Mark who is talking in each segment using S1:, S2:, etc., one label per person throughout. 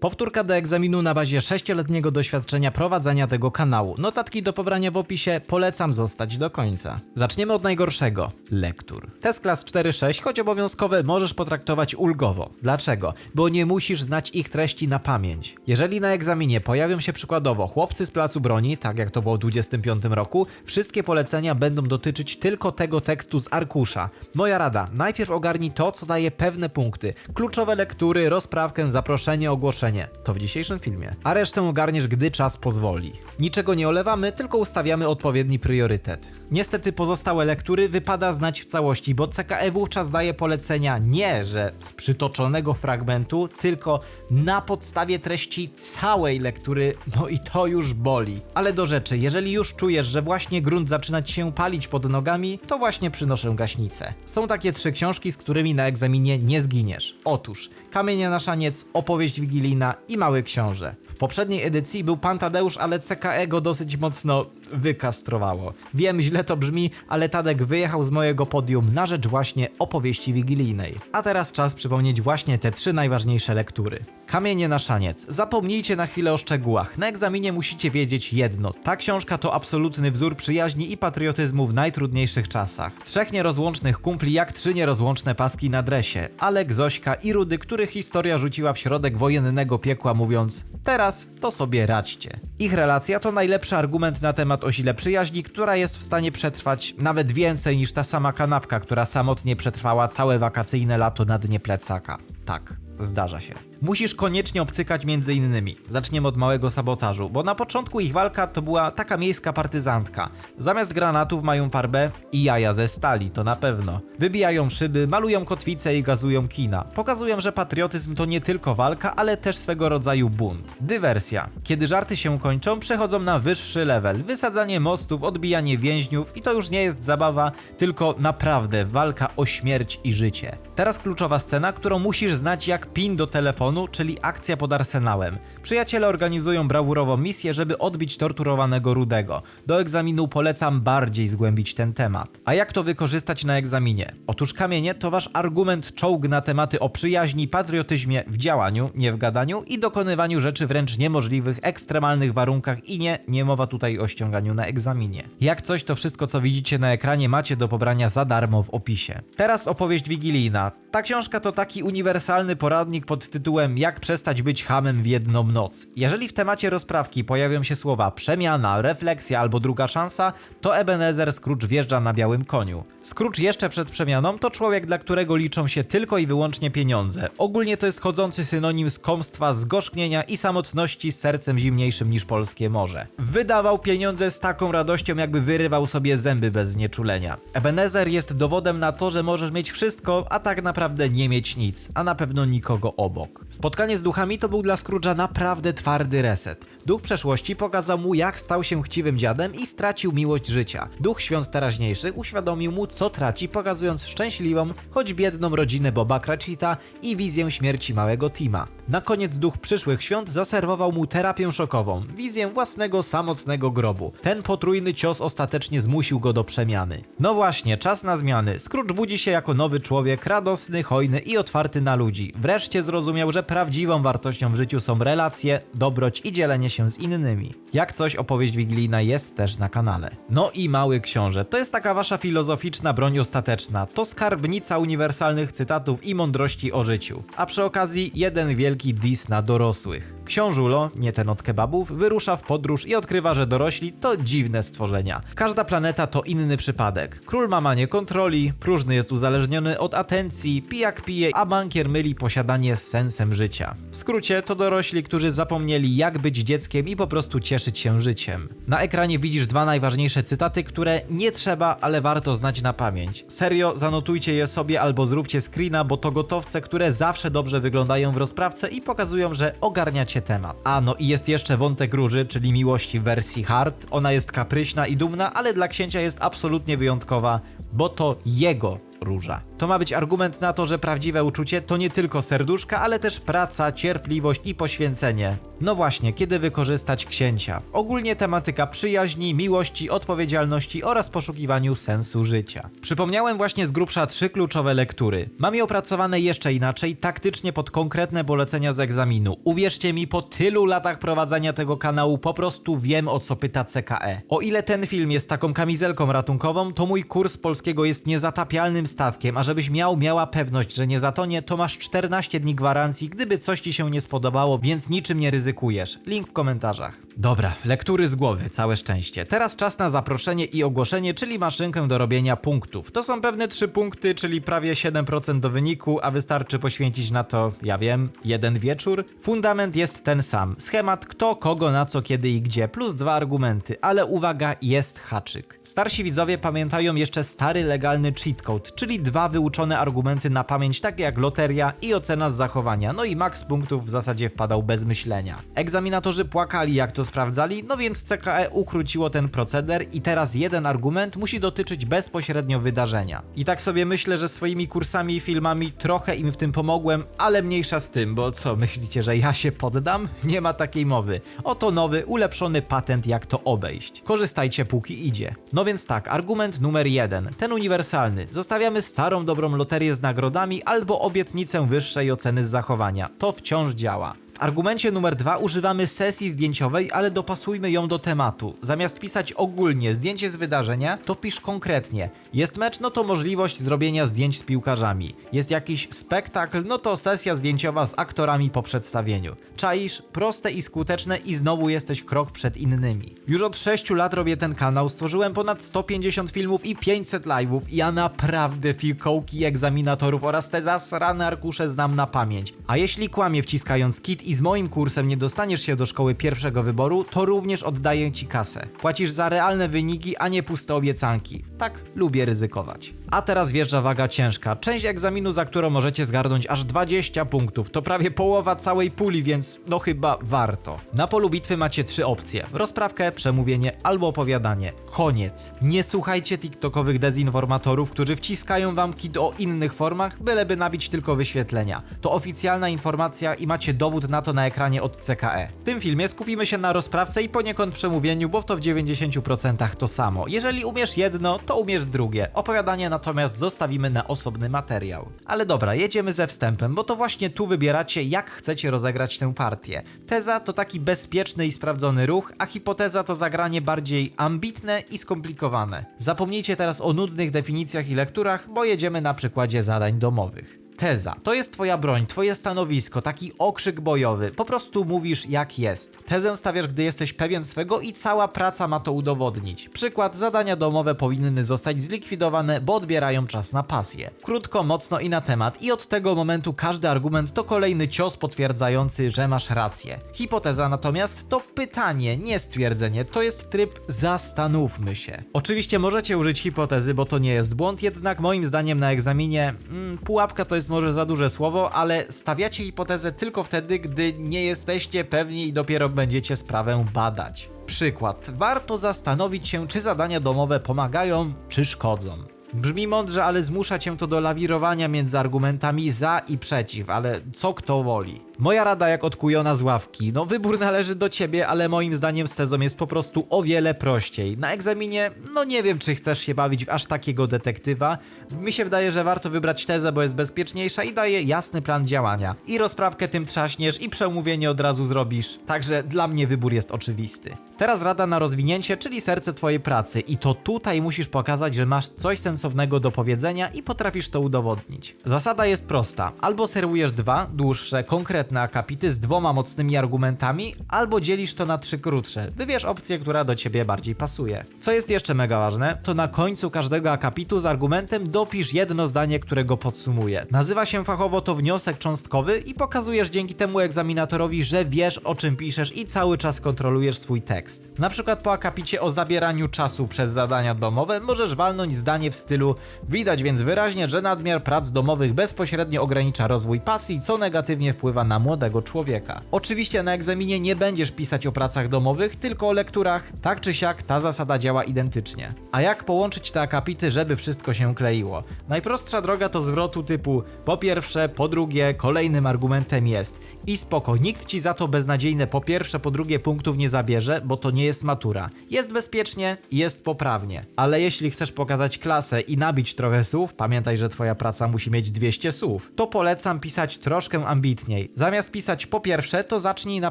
S1: Powtórka do egzaminu na bazie 6-letniego doświadczenia prowadzenia tego kanału. Notatki do pobrania w opisie, polecam zostać do końca. Zaczniemy od najgorszego lektur. Test klas 4-6, choć obowiązkowe, możesz potraktować ulgowo. Dlaczego? Bo nie musisz znać ich treści na pamięć. Jeżeli na egzaminie pojawią się przykładowo chłopcy z placu broni, tak jak to było w 25 roku, wszystkie polecenia będą dotyczyć tylko tego tekstu z arkusza. Moja rada, najpierw ogarnij to, co daje pewne punkty. Kluczowe lektury, rozprawkę, zaproszenie, ogłoszenie. To w dzisiejszym filmie. A resztę ogarniesz, gdy czas pozwoli. Niczego nie olewamy, tylko ustawiamy odpowiedni priorytet. Niestety pozostałe lektury wypada znać w całości, bo CKE wówczas daje polecenia nie, że z przytoczonego fragmentu, tylko na podstawie treści całej lektury, no i to już boli. Ale do rzeczy, jeżeli już czujesz, że właśnie grunt zaczyna ci się palić pod nogami, to właśnie przynoszę gaśnicę. Są takie trzy książki, z którymi na egzaminie nie zginiesz. Otóż Kamienie na szaniec, Opowieść wigilijna i Mały Książę. W poprzedniej edycji był Pan Tadeusz, ale CKE go dosyć mocno wykastrowało. Wiem, źle to brzmi, ale Tadek wyjechał z mojego podium na rzecz właśnie opowieści wigilijnej. A teraz czas przypomnieć właśnie te trzy najważniejsze lektury. Kamienie na szaniec. Zapomnijcie na chwilę o szczegółach. Na egzaminie musicie wiedzieć jedno. Ta książka to absolutny wzór przyjaźni i patriotyzmu w najtrudniejszych czasach. Trzech nierozłącznych kumpli jak trzy nierozłączne paski na dresie. Alek, Zośka i Rudy, których historia rzuciła w środek wojennego piekła mówiąc Teraz to sobie radźcie. Ich relacja to najlepszy argument na temat o sile przyjaźni, która jest w stanie przetrwać nawet więcej niż ta sama kanapka, która samotnie przetrwała całe wakacyjne lato na dnie plecaka. Tak, zdarza się. Musisz koniecznie obcykać między innymi. Zaczniemy od małego sabotażu, bo na początku ich walka to była taka miejska partyzantka. Zamiast granatów mają farbę i jaja ze stali, to na pewno. Wybijają szyby, malują kotwice i gazują kina. Pokazują, że patriotyzm to nie tylko walka, ale też swego rodzaju bunt. Dywersja. Kiedy żarty się kończą, przechodzą na wyższy level. Wysadzanie mostów, odbijanie więźniów i to już nie jest zabawa, tylko naprawdę walka o śmierć i życie. Teraz kluczowa scena, którą musisz znać jak pin do telefonu, czyli akcja pod arsenałem. Przyjaciele organizują brawurową misję, żeby odbić torturowanego Rudego. Do egzaminu polecam bardziej zgłębić ten temat. A jak to wykorzystać na egzaminie? Otóż kamienie to wasz argument czołg na tematy o przyjaźni, patriotyzmie w działaniu, nie w gadaniu i dokonywaniu rzeczy wręcz niemożliwych, ekstremalnych warunkach i nie, nie mowa tutaj o ściąganiu na egzaminie. Jak coś, to wszystko co widzicie na ekranie macie do pobrania za darmo w opisie. Teraz opowieść wigilijna. Ta książka to taki uniwersalny poradnik pod tytułem Jak przestać być hamem w jedną noc. Jeżeli w temacie rozprawki pojawią się słowa przemiana, refleksja albo druga szansa, to Ebenezer Scrooge wjeżdża na białym koniu. Scrooge jeszcze przed przemianą to człowiek, dla którego liczą się tylko i wyłącznie pieniądze. Ogólnie to jest chodzący synonim skąpstwa, zgorzknienia i samotności z sercem zimniejszym niż polskie morze. Wydawał pieniądze z taką radością, jakby wyrywał sobie zęby bez znieczulenia. Ebenezer jest dowodem na to, że możesz mieć wszystko, a tak naprawdę nie mieć nic, a na pewno nikogo obok. Spotkanie z duchami to był dla Scrooge'a naprawdę twardy reset. Duch przeszłości pokazał mu, jak stał się chciwym dziadem i stracił miłość życia. Duch świąt teraźniejszych uświadomił mu, co traci, pokazując szczęśliwą, choć biedną rodzinę Boba Cratchita i wizję śmierci małego Tima. Na koniec duch przyszłych świąt zaserwował mu terapię szokową, wizję własnego samotnego grobu. Ten potrójny cios ostatecznie zmusił go do przemiany. No właśnie, czas na zmiany. Scrooge budzi się jako nowy człowiek, radosny, hojny i otwarty na ludzi. Wreszcie zrozumiał, że prawdziwą wartością w życiu są relacje, dobroć i dzielenie się z innymi. Jak coś opowieść wigilijna jest też na kanale. No i Mały Książę, to jest taka wasza filozoficzna broń ostateczna. To skarbnica uniwersalnych cytatów i mądrości o życiu. A przy okazji jeden wielki dis na dorosłych. Książulo, nie ten od kebabów, wyrusza w podróż i odkrywa, że dorośli to dziwne stworzenia. Każda planeta to inny przypadek. Król ma manię kontroli, próżny jest uzależniony od atencji, pijak pije, a bankier myli posiadanie z sensem życia. W skrócie to dorośli, którzy zapomnieli jak być dzieckiem i po prostu cieszyć się życiem. Na ekranie widzisz dwa najważniejsze cytaty, które nie trzeba, ale warto znać na pamięć. Serio, zanotujcie je sobie albo zróbcie screena, bo to gotowce, które zawsze dobrze wyglądają w rozprawce i pokazują, że ogarniacie temat. A no i jest jeszcze wątek róży, czyli miłości w wersji hard. Ona jest kapryśna i dumna, ale dla księcia jest absolutnie wyjątkowa, bo to jego róża. To ma być argument na to, że prawdziwe uczucie to nie tylko serduszka, ale też praca, cierpliwość i poświęcenie. No właśnie, kiedy wykorzystać księcia? Ogólnie tematyka przyjaźni, miłości, odpowiedzialności oraz poszukiwaniu sensu życia. Przypomniałem właśnie z grubsza trzy kluczowe lektury. Mam je opracowane jeszcze inaczej, taktycznie pod konkretne polecenia z egzaminu. Uwierzcie mi, po tylu latach prowadzenia tego kanału po prostu wiem o co pyta CKE. O ile ten film jest taką kamizelką ratunkową, to mój kurs polskiego jest niezatapialnym statkiem, a żebyś miał, miała pewność, że nie zatonie, to masz 14 dni gwarancji, gdyby coś ci się nie spodobało, więc niczym nie ryzykujesz. Link w komentarzach. Dobra, lektury z głowy, całe szczęście. Teraz czas na zaproszenie i ogłoszenie, czyli maszynkę do robienia punktów. To są pewne 3 punkty, czyli prawie 7% do wyniku, a wystarczy poświęcić na to, ja wiem, jeden wieczór. Fundament jest ten sam. Schemat kto, kogo, na co, kiedy i gdzie, plus dwa argumenty, ale uwaga, jest haczyk. Starsi widzowie pamiętają jeszcze stary legalny cheat code, czyli dwa wyuczone argumenty na pamięć, takie jak loteria i ocena z zachowania, no i max punktów w zasadzie wpadał bez myślenia. Egzaminatorzy płakali jak to sprawdzali, no więc CKE ukróciło ten proceder i teraz jeden argument musi dotyczyć bezpośrednio wydarzenia. I tak sobie myślę, że swoimi kursami i filmami trochę im w tym pomogłem, ale mniejsza z tym, bo co, myślicie, że ja się poddam? Nie ma takiej mowy. Oto nowy, ulepszony patent jak to obejść. Korzystajcie póki idzie. No więc tak, argument numer jeden, ten uniwersalny. Zostawiamy starą dobrą loterię z nagrodami albo obietnicę wyższej oceny z zachowania. To wciąż działa. W argumencie numer dwa używamy sesji zdjęciowej, ale dopasujmy ją do tematu. Zamiast pisać ogólnie zdjęcie z wydarzenia, to pisz konkretnie. Jest mecz, no to możliwość zrobienia zdjęć z piłkarzami. Jest jakiś spektakl, no to sesja zdjęciowa z aktorami po przedstawieniu. Czaisz, proste i skuteczne i znowu jesteś krok przed innymi. Już od 6 lat robię ten kanał, stworzyłem ponad 150 filmów i 500 live'ów i ja naprawdę fikołki egzaminatorów oraz te zasrane arkusze znam na pamięć. A jeśli kłamie wciskając kit i z moim kursem nie dostaniesz się do szkoły pierwszego wyboru, to również oddaję ci kasę. Płacisz za realne wyniki, a nie puste obiecanki. Tak, lubię ryzykować. A teraz wjeżdża waga ciężka. Część egzaminu, za którą możecie zgarnąć aż 20 punktów. To prawie połowa całej puli, więc no chyba warto. Na polu bitwy macie trzy opcje: rozprawkę, przemówienie albo opowiadanie. Koniec. Nie słuchajcie TikTokowych dezinformatorów, którzy wciskają wam kit o innych formach, byleby nabić tylko wyświetlenia. To oficjalna informacja i macie dowód na to na ekranie od CKE. W tym filmie skupimy się na rozprawce i poniekąd przemówieniu, bo to w 90% to samo. Jeżeli umiesz jedno, to umiesz drugie. Opowiadanie natomiast zostawimy na osobny materiał. Ale dobra, jedziemy ze wstępem, bo to właśnie tu wybieracie, jak chcecie rozegrać tę partię. Teza to taki bezpieczny i sprawdzony ruch, a hipoteza to zagranie bardziej ambitne i skomplikowane. Zapomnijcie teraz o nudnych definicjach i lekturach, bo jedziemy na przykładzie zadań domowych. Teza. To jest twoja broń, twoje stanowisko, taki okrzyk bojowy. Po prostu mówisz jak jest. Tezę stawiasz, gdy jesteś pewien swego i cała praca ma to udowodnić. Przykład, zadania domowe powinny zostać zlikwidowane, bo odbierają czas na pasję. Krótko, mocno i na temat i od tego momentu każdy argument to kolejny cios potwierdzający, że masz rację. Hipoteza natomiast to pytanie, nie stwierdzenie, to jest tryb zastanówmy się. Oczywiście możecie użyć hipotezy, bo to nie jest błąd, jednak moim zdaniem na egzaminie mm, pułapka to jest może za duże słowo, ale stawiacie hipotezę tylko wtedy, gdy nie jesteście pewni i dopiero będziecie sprawę badać. Przykład. Warto zastanowić się, czy zadania domowe pomagają, czy szkodzą. Brzmi mądrze, ale zmusza cię to do lawirowania między argumentami za i przeciw, ale co kto woli. Moja rada jak odkujona z ławki. No wybór należy do ciebie, ale moim zdaniem z tezą jest po prostu o wiele prościej. Na egzaminie, no nie wiem czy chcesz się bawić w aż takiego detektywa. Mi się wydaje, że warto wybrać tezę, bo jest bezpieczniejsza i daje jasny plan działania. I rozprawkę tym trzaśniesz i przemówienie od razu zrobisz. Także dla mnie wybór jest oczywisty. Teraz rada na rozwinięcie, czyli serce twojej pracy i to tutaj musisz pokazać, że masz coś sensownego do powiedzenia i potrafisz to udowodnić. Zasada jest prosta. Albo serwujesz dwa dłuższe, konkretne akapity z dwoma mocnymi argumentami, albo dzielisz to na trzy krótsze. Wybierz opcję, która do ciebie bardziej pasuje. Co jest jeszcze mega ważne, to na końcu każdego akapitu z argumentem dopisz jedno zdanie, które go podsumuje. Nazywa się fachowo to wniosek cząstkowy i pokazujesz dzięki temu egzaminatorowi, że wiesz o czym piszesz i cały czas kontrolujesz swój tekst. Na przykład po akapicie o zabieraniu czasu przez zadania domowe możesz walnąć zdanie w stylu Widać więc wyraźnie, że nadmiar prac domowych bezpośrednio ogranicza rozwój pasji, co negatywnie wpływa na na młodego człowieka. Oczywiście na egzaminie nie będziesz pisać o pracach domowych, tylko o lekturach. Tak czy siak ta zasada działa identycznie. A jak połączyć te akapity, żeby wszystko się kleiło? Najprostsza droga to zwrotu typu po pierwsze, po drugie, kolejnym argumentem jest i spoko, nikt ci za to beznadziejne po pierwsze, po drugie punktów nie zabierze, bo to nie jest matura. Jest bezpiecznie, jest poprawnie. Ale jeśli chcesz pokazać klasę i nabić trochę słów, pamiętaj, że twoja praca musi mieć 200 słów, to polecam pisać troszkę ambitniej. Zamiast pisać po pierwsze, to zacznij na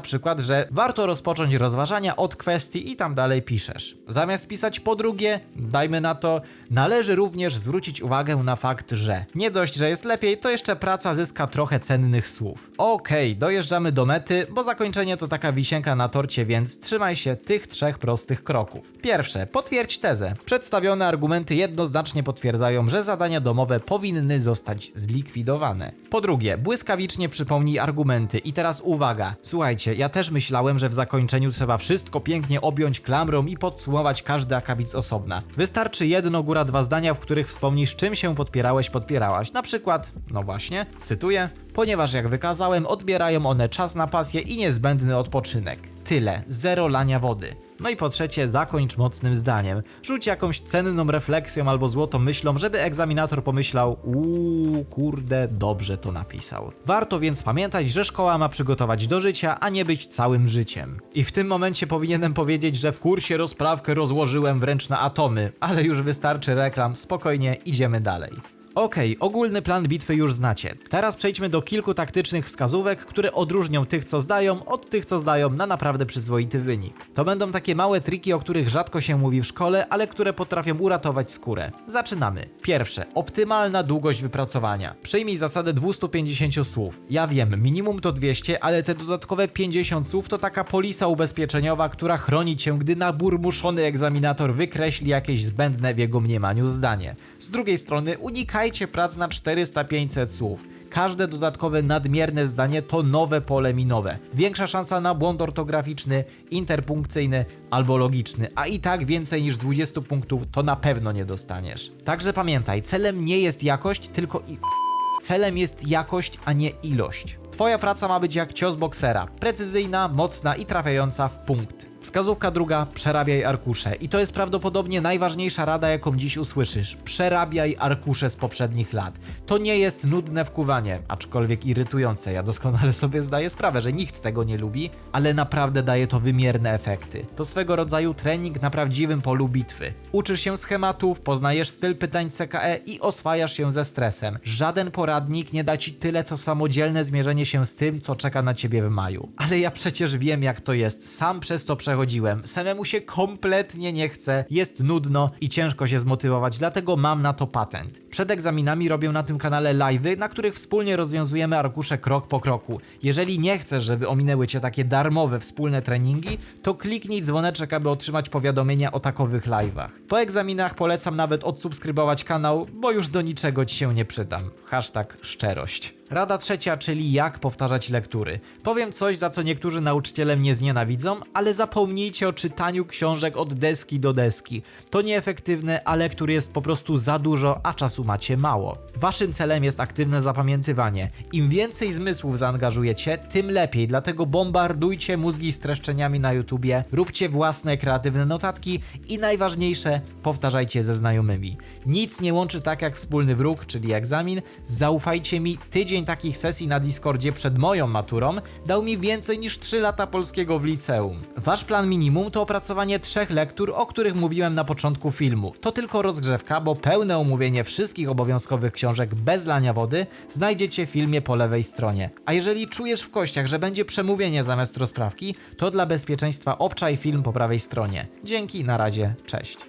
S1: przykład, że warto rozpocząć rozważania od kwestii i tam dalej piszesz. Zamiast pisać po drugie, dajmy na to, należy również zwrócić uwagę na fakt, że nie dość, że jest lepiej, to jeszcze praca zyska trochę cennych słów. Okej, dojeżdżamy do mety, bo zakończenie to taka wisienka na torcie, więc trzymaj się tych trzech prostych kroków. Pierwsze, potwierdź tezę. Przedstawione argumenty jednoznacznie potwierdzają, że zadania domowe powinny zostać zlikwidowane. Po drugie, błyskawicznie przypomnij argumenty i teraz uwaga. Słuchajcie, ja też myślałem, że w zakończeniu trzeba wszystko pięknie objąć klamrą i podsumować każdy akapit osobna. Wystarczy jedno, góra dwa zdania, w których wspomnisz, czym się podpierałeś, podpierałaś. Na przykład, no właśnie, cytuję, ponieważ jak wykazałem, odbierają one czas na pasję i niezbędny odpoczynek. Tyle, zero lania wody. No i po trzecie, zakończ mocnym zdaniem. Rzuć jakąś cenną refleksją albo złotą myślą, żeby egzaminator pomyślał, uuu, kurde, dobrze to napisał. Warto więc pamiętać, że szkoła ma przygotować do życia, a nie być całym życiem. I w tym momencie powinienem powiedzieć, że w kursie rozprawkę rozłożyłem wręcz na atomy, ale już wystarczy reklam, spokojnie, idziemy dalej. Okej, ogólny plan bitwy już znacie. Teraz przejdźmy do kilku taktycznych wskazówek, które odróżnią tych, co zdają, od tych, co zdają na naprawdę przyzwoity wynik. To będą takie małe triki, o których rzadko się mówi w szkole, ale które potrafią uratować skórę. Zaczynamy. Pierwsze, optymalna długość wypracowania. Przyjmij zasadę 250 słów. Ja wiem, minimum to 200, ale te dodatkowe 50 słów to taka polisa ubezpieczeniowa, która chroni cię, gdy naburmuszony egzaminator wykreśli jakieś zbędne w jego mniemaniu zdanie. Z drugiej strony, unikajcie prac na 400-500 słów. Każde dodatkowe nadmierne zdanie to nowe pole minowe. Większa szansa na błąd ortograficzny, interpunkcyjny albo logiczny, a i tak więcej niż 20 punktów to na pewno nie dostaniesz. Także pamiętaj, celem nie jest jakość, tylko i... Celem jest jakość, a nie ilość. Twoja praca ma być jak cios boksera. Precyzyjna, mocna i trafiająca w punkt. Wskazówka druga, przerabiaj arkusze. I to jest prawdopodobnie najważniejsza rada, jaką dziś usłyszysz. Przerabiaj arkusze z poprzednich lat. To nie jest nudne wkuwanie, aczkolwiek irytujące. Ja doskonale sobie zdaję sprawę, że nikt tego nie lubi, ale naprawdę daje to wymierne efekty. To swego rodzaju trening na prawdziwym polu bitwy. Uczysz się schematów, poznajesz styl pytań CKE i oswajasz się ze stresem. Żaden poradnik nie da ci tyle, co samodzielne zmierzenie się z tym, co czeka na ciebie w maju. Ale ja przecież wiem, jak to jest. Sam przez to przechodziłem. Samemu się kompletnie nie chce, jest nudno i ciężko się zmotywować, dlatego mam na to patent. Przed egzaminami robię na tym kanale live'y, na których wspólnie rozwiązujemy arkusze krok po kroku. Jeżeli nie chcesz, żeby ominęły cię takie darmowe wspólne treningi, to kliknij dzwoneczek, aby otrzymać powiadomienia o takowych live'ach. Po egzaminach polecam nawet odsubskrybować kanał, bo już do niczego ci się nie przydam. Hashtag szczerość. Rada trzecia, czyli jak powtarzać lektury. Powiem coś, za co niektórzy nauczyciele mnie znienawidzą, ale zapomnijcie o czytaniu książek od deski do deski. To nieefektywne, a lektur jest po prostu za dużo, a czasu macie mało. Waszym celem jest aktywne zapamiętywanie. Im więcej zmysłów zaangażujecie, tym lepiej, dlatego bombardujcie mózgi streszczeniami na YouTubie, róbcie własne kreatywne notatki i najważniejsze, powtarzajcie ze znajomymi. Nic nie łączy tak jak wspólny wróg, czyli egzamin. Zaufajcie mi, tydzień takich sesji na Discordzie przed moją maturą dał mi więcej niż 3 lata polskiego w liceum. Wasz plan minimum to opracowanie trzech lektur, o których mówiłem na początku filmu. To tylko rozgrzewka, bo pełne omówienie wszystkich obowiązkowych książek bez lania wody znajdziecie w filmie po lewej stronie. A jeżeli czujesz w kościach, że będzie przemówienie zamiast rozprawki, to dla bezpieczeństwa obczaj film po prawej stronie. Dzięki, na razie, cześć.